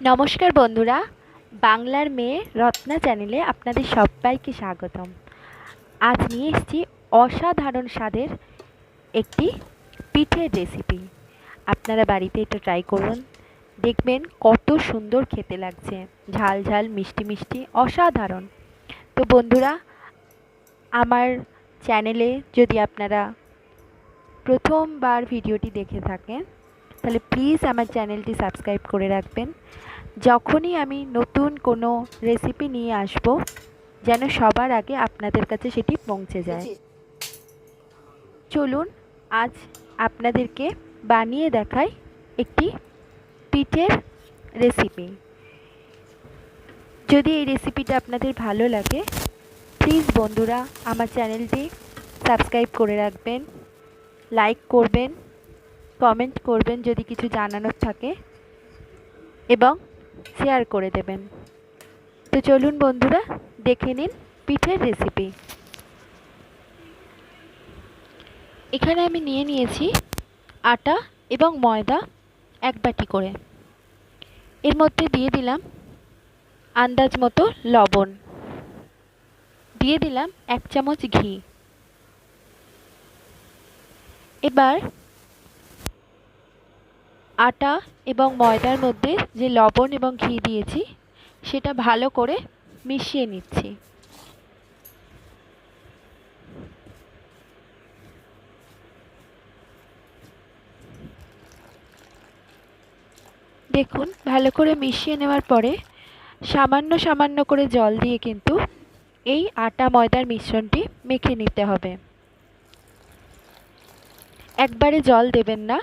নমস্কার বন্ধুরা, বাংলার মেয়ে রত্না চ্যানেলে আপনাদের সবাইকে স্বাগতম। আজ নিয়ে এসেছি অসাধারণ স্বাদের একটি পিঠের রেসিপি আপনারা বাড়িতে এটা ট্রাই করুন। দেখবেন কত সুন্দর খেতে লাগছে। ঝাল ঝাল, মিষ্টি মিষ্টি, অসাধারণ। তো বন্ধুরা, আমার চ্যানেলে যদি আপনারা প্রথমবার ভিডিওটি দেখে থাকেন, তাহলে প্লিজ আমার চ্যানেলটি সাবস্ক্রাইব করে রাখবেন। যখনই আমি নতুন কোনো রেসিপি নিয়ে আসব যেন সবার আগে আপনাদের কাছে সেটি পৌঁছে যায়। চলুন আজ আপনাদেরকে বানিয়ে দেখাই একটি পিঠের রেসিপি যদি এই রেসিপিটা আপনাদের ভালো লাগে প্লিজ বন্ধুরা আমার চ্যানেলটি সাবস্ক্রাইব করে রাখবেন লাইক করবেন কমেন্ট করবেন যদি কিছু জানানোর থাকে এবং শেয়ার করে দেবেন। তো চলুন বন্ধুরা, দেখে নিন পিঠের রেসিপি এখানে আমি নিয়ে নিয়েছি আটা এবং ময়দা এক বাটি করে। এর মধ্যে দিয়ে দিলাম আন্দাজ মতো লবণ। দিয়ে দিলাম এক চামচ ঘি। এবার আটা এবং ময়দার মধ্যে যে লবণ এবং ঘি দিয়েছি, সেটা ভালো করে মিশিয়ে নিচ্ছি। দেখুন, ভালো করে মিশিয়ে নেওয়ার পরে সামান্য সামান্য করে জল দিয়ে কিন্তু এই আটা ময়দার মিশ্রণটি মেখে নিতে হবে। একবারে জল দেবেন না।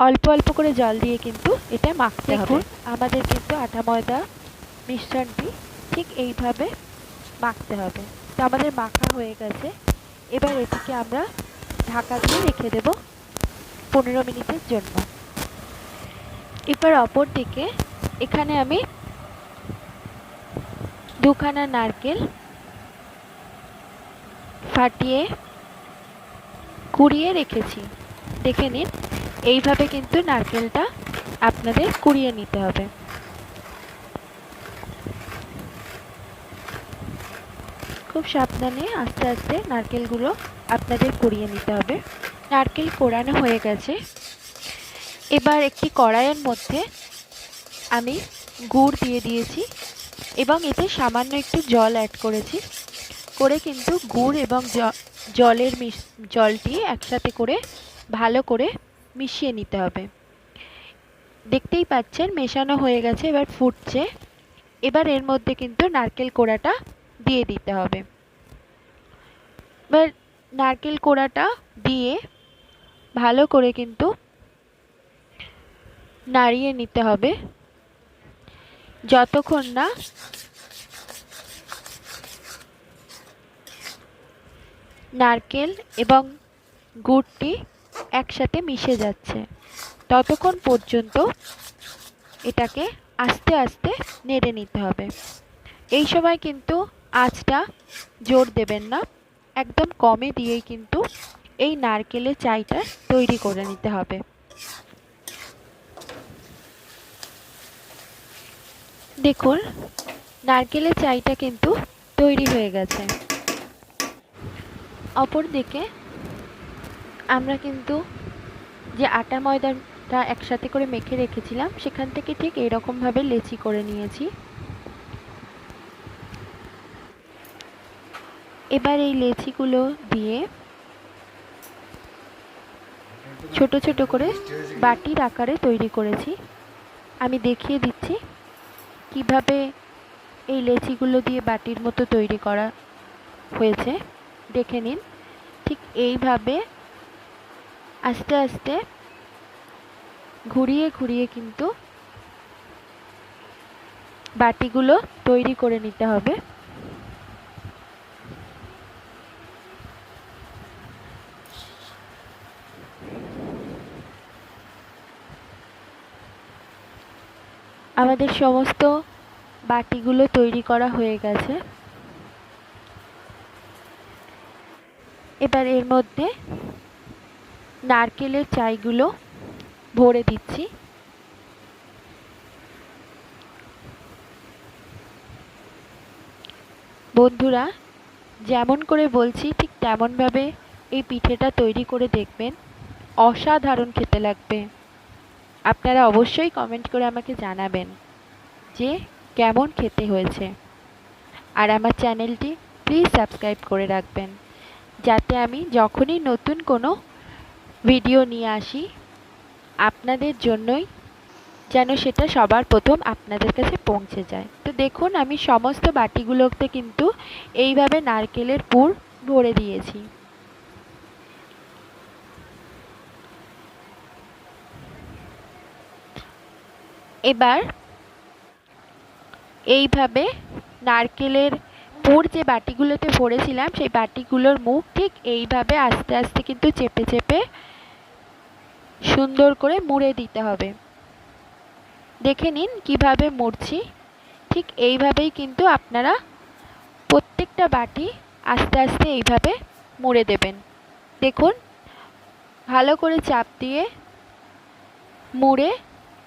অল্প অল্প করে জল দিয়ে কিন্তু এটা মাখতে হবে। আমাদের কিন্তু আটা ময়দা মিশ্রণটি ঠিক এইভাবে মাখতে হবে। তো আমাদের মাখা হয়ে গেছে। এবার এটিকে আমরা ঢাকা দিয়ে রেখে দেব পনেরো মিনিটের জন্য। এবার অপর দিকে এখানে আমি দুখানা নারকেল ফাটিয়ে কুড়িয়ে রেখেছি। দেখে নিন। এইভাবে কিন্তু নারকেলটা আপনাদের কুড়িয়ে নিতে হবে। খুব সাবধানে আস্তে আস্তে নারকেলগুলো আপনাদের কুড়িয়ে নিতে হবে। নারকেল কোড়ানো হয়ে গেছে। এবার একটি কড়াইয়ের মধ্যে আমি গুড় দিয়ে দিয়েছি এবং এতে সামান্য একটু জল অ্যাড করেছি। করে কিন্তু গুড় এবং জলের মিশ, জলটি একসাথে করে ভালো করে মিশিয়ে নিতে হবে। দেখতেই পাচ্ছেন মেশানো হয়ে গেছে, এবার ফুটছে। এবার এর মধ্যে কিন্তু নারকেল কোড়াটা দিয়ে দিতে হবে। এবার নারকেল কোড়াটা দিয়ে ভালো করে কিন্তু নাড়িয়ে নিতে হবে। যতক্ষণ না নারকেল এবং গুড়টি একসাথে মিশে যাচ্ছে। ততক্ষণ পর্যন্ত এটাকে আস্তে আস্তে নেড়ে নিতে হবে। এই সময় কিন্তু আঁচটা জোর দেবেন না। একদম কমে দিয়েই কিন্তু এই নারকেলের চাইটা তৈরি করে নিতে হবে। দেখুন, নারকেলের চাইটা কিন্তু তৈরি হয়ে গেছে। অপর দিকে আমরা কিন্তু যে আটা ময়দাটা একসাথে করে মেখে রেখেছিলাম, সেখান থেকে ঠিক এরকমভাবে লেচি করে নিয়েছি। এবার এই লেচিগুলো দিয়ে ছোট ছোট করে বাটির আকারে তৈরি করেছি। আমি দেখিয়ে দিচ্ছি কীভাবে এই লেচিগুলো দিয়ে বাটির মতো তৈরি করা হয়েছে। দেখে নিন, ঠিক এইভাবে আস্তে আস্তে ঘুরিয়ে ঘুরিয়ে কিন্তু বাটিগুলো তৈরি করে নিতে হবে। আমাদের সমস্ত বাটিগুলো তৈরি করা হয়ে গেছে। এবার এর মধ্যে নারকেলের চাইগুলো ভরে দিচ্ছি। বন্ধুরা, যেমন করে বলছি, ঠিক তেমনভাবে এই পিঠেটা তৈরি করে দেখবেন। অসাধারণ খেতে লাগবে। আপনারা অবশ্যই কমেন্ট করে আমাকে জানাবেন যে কেমন খেতে হয়েছে। আর আমার চ্যানেলটি প্লিজ সাবস্ক্রাইব করে রাখবেন। যাতে আমি যখনই নতুন কোনো ভিডিও নিয়ে আসি। আপনাদের জন্যই যেন সেটা সবার প্রথম আপনাদের কাছে পৌঁছে যায়। তো দেখুন, আমি সমস্ত বাটিগুলোতে কিন্তু এইভাবে নারকেলের পুর ভরে দিয়েছি। এবার এইভাবে নারকেলের পুর যে বাটিগুলোতে ভরেছিলাম, সেই বাটিগুলোর মুখ ঠিক এইভাবে আস্তে আস্তে কিন্তু চেপে চেপে সুন্দর করে মুড়ে দিতে হবে। দেখে নিন কীভাবে মুড়ছি। ঠিক এইভাবেই কিন্তু আপনারা প্রত্যেকটা বাটি আস্তে আস্তে এইভাবে মুড়ে দেবেন। দেখুন, ভালো করে চাপ দিয়ে মুড়ে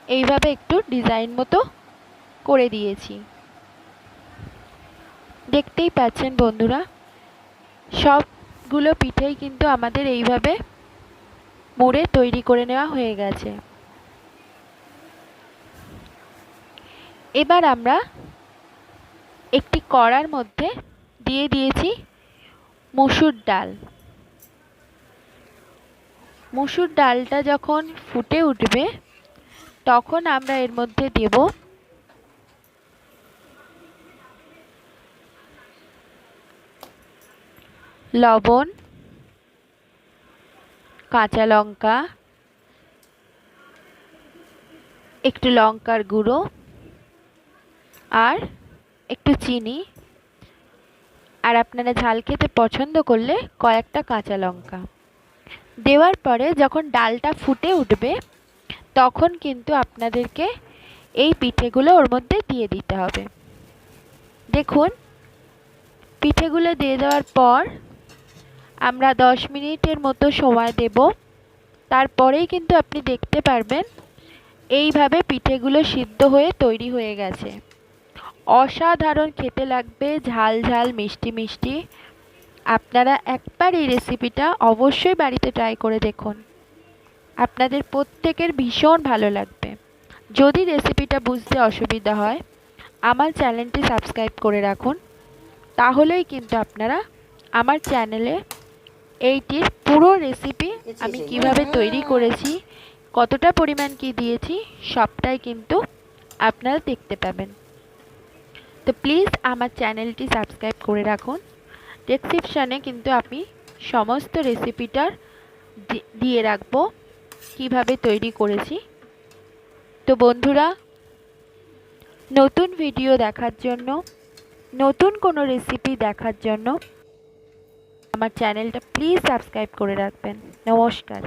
এইভাবে একটু ডিজাইন মতো করে দিয়েছি। দেখতেই পাচ্ছেন বন্ধুরা, সবগুলো পিঠেই কিন্তু আমাদের এইভাবে মুড়ে তৈরি করে নেওয়া হয়ে গেছে। এবার আমরা একটি কড়ার মধ্যে দিয়ে দিয়েছি মসুর ডাল। মসুর ডালটা যখন ফুটে উঠবে, তখন আমরা এর মধ্যে দেব লবণ কাঁচা লঙ্কা, একটু লঙ্কার গুঁড়ো আর একটু চিনি। আর আপনারা ঝাল খেতে পছন্দ করলে কয়েকটা কাঁচা লঙ্কা। দেওয়ার পরে যখন ডালটা ফুটে উঠবে, তখন কিন্তু আপনাদেরকে এই পিঠেগুলো ওর মধ্যে দিয়ে দিতে হবে। দেখুন, পিঠেগুলো দিয়ে দেওয়ার পর আমরা দশ মিনিটের মতো সময় দেব। তারপরেই কিন্তু আপনি দেখতে পারবেন এইভাবে পিঠেগুলো সিদ্ধ হয়ে তৈরি হয়ে গেছে। অসাধারণ খেতে লাগবে, ঝাল ঝাল, মিষ্টি মিষ্টি। আপনারা একবার এই রেসিপিটা অবশ্যই বাড়িতে ট্রাই করে দেখুন। আপনাদের প্রত্যেকের ভীষণ ভালো লাগবে। যদি রেসিপিটা বুঝতে অসুবিধা হয়, আমার চ্যানেলটি সাবস্ক্রাইব করে রাখুন। তাহলেই কিন্তু আপনারা আমার চ্যানেলে এইটির পুরো রেসিপি আমি কীভাবে তৈরি করেছি কতটা পরিমাণ কি দিয়েছি সবটাই কিন্তু আপনারা দেখতে পাবেন। তো প্লিজ আমার চ্যানেলটি সাবস্ক্রাইব করে রাখুন। ডেসক্রিপশানে কিন্তু আমি সমস্ত রেসিপিটার দিয়ে রাখব কীভাবে তৈরি করেছি। তো বন্ধুরা নতুন ভিডিও দেখার জন্য নতুন কোনো রেসিপি দেখার জন্য আমার চ্যানেলটা প্লিজ সাবস্ক্রাইব করে রাখবেন নমস্কার